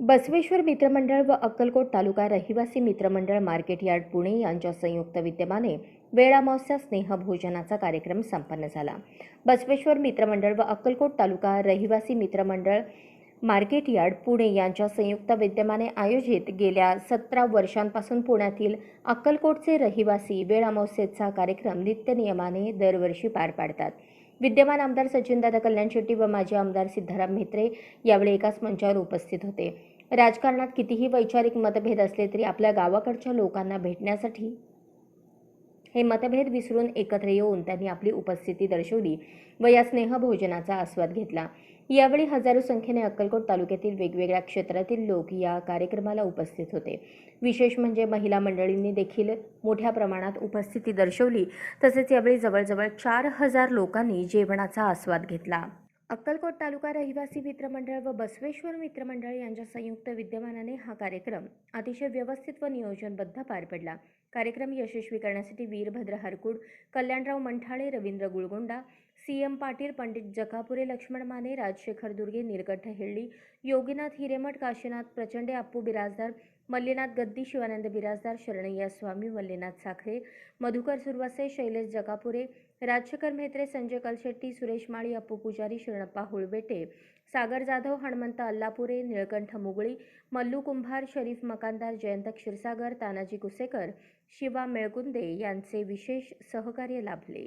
बसवेश्वर मित्रमंडळ व अक्कलकोट तालुका रहिवासी मित्रमंडळ मार्केट यार्ड पुणे यांच्या संयुक्त विद्यमाने वेळामावस्या स्नेहभोजनाचा कार्यक्रम संपन्न झाला. बसवेश्वर मित्रमंडळ व अक्कलकोट तालुका रहिवासी मित्रमंडळ मार्केट यार्ड पुणे यांच्या संयुक्त विद्यमाने आयोजित गेल्या सतरा वर्षांपासून पुण्यातील अक्कलकोटचे रहिवासी वेळामावस्येचा कार्यक्रम नित्यनियमाने दरवर्षी पार पाडतात. विद्यमान आमदार सचिनदादा कल्याण शेट्टी व माजी आमदार सिद्धाराम म्हेत्रे यावेळी एकाच मंचावर उपस्थित होते. राजकारणात कितीही वैचारिक मतभेद असले तरी आपल्या गावाकडच्या लोकांना भेटण्यासाठी हे मतभेद विसरून एकत्र येऊन त्यांनी आपली उपस्थिती दर्शवली व या स्नेहभोजनाचा आस्वाद घेतला. यावेळी हजारो संख्येने अक्कलकोट तालुक्यातील वेगवेगळ्या क्षेत्रातील लोक या कार्यक्रमाला उपस्थित होते. विशेष म्हणजे महिला मंडळींनी देखील मोठ्या प्रमाणात उपस्थिती दर्शवली. तसेच यावेळी जवळजवळ चार हजार लोकांनी जेवणाचा आस्वाद घेतला. अक्कलकोट तालुका रहिवासी मित्रमंडळ व बसवेश्वर मित्रमंडळ यांच्या संयुक्त विद्यमानाने हा कार्यक्रम अतिशय व्यवस्थित व नियोजनबद्ध पार पडला. कार्यक्रम यशस्वी करण्यासाठी वीरभद्र हरकुड कल्याणराव मंठाळे रवींद्र गुळगोंडा सी एम पाटील पंडित जकापुरे लक्ष्मण माने राजशेखर दुर्गे निरगठ्ठ हेळ्ळी योगीनाथ हिरेमठ काशीनाथ प्रचंडे अप्पू बिराजदार मल्लीनाथ गद्दी शिवानंद बिराजदार शरणय्या स्वामी मल्लीनाथ साखरे मधुकर सुरवसे शैलेश जकापुरे राजशेखर म्हेत्रे संजय कलशेट्टी सुरेश माळी अप्पू पुजारी शरणप्पा हुळबेटे सागर जाधव हणमंत अल्लापुरे निळकंठ मुगळी मल्लू कुंभार शरीफ मकानदार जयंत क्षीरसागर तानाजी कुसेकर शिवा मेळकुंदे यांचे विशेष सहकार्य लाभले.